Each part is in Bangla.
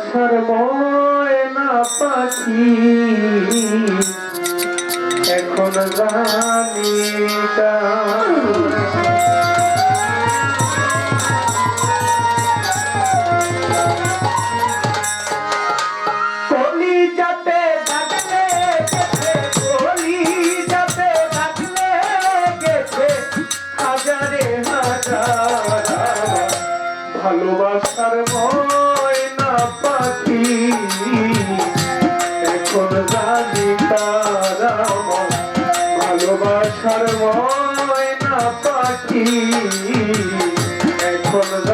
আশার ময়না পাখি। এখন জানি ভালোবাসার ময়না পাখি। এখন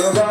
love.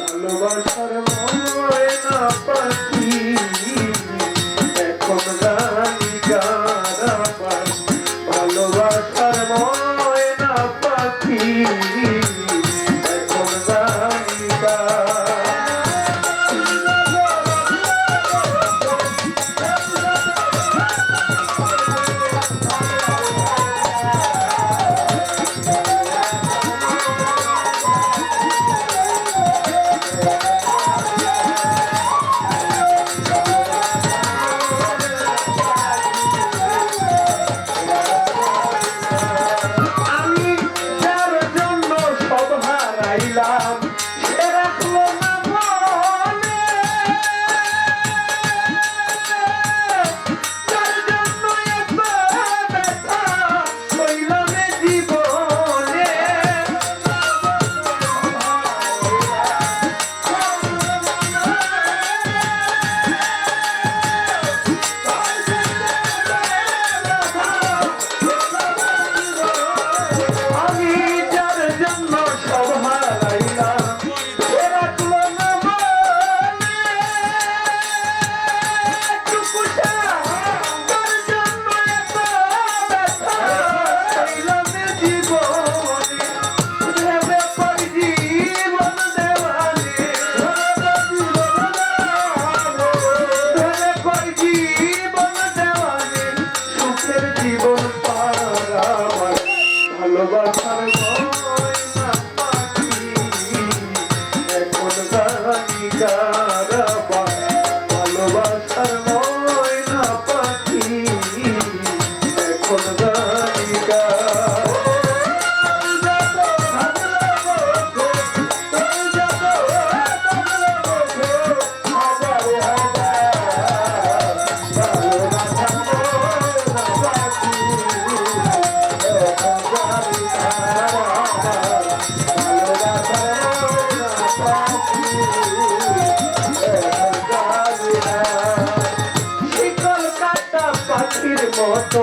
ভালোবাসার মতো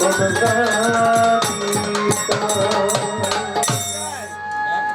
পাখি এখন জানি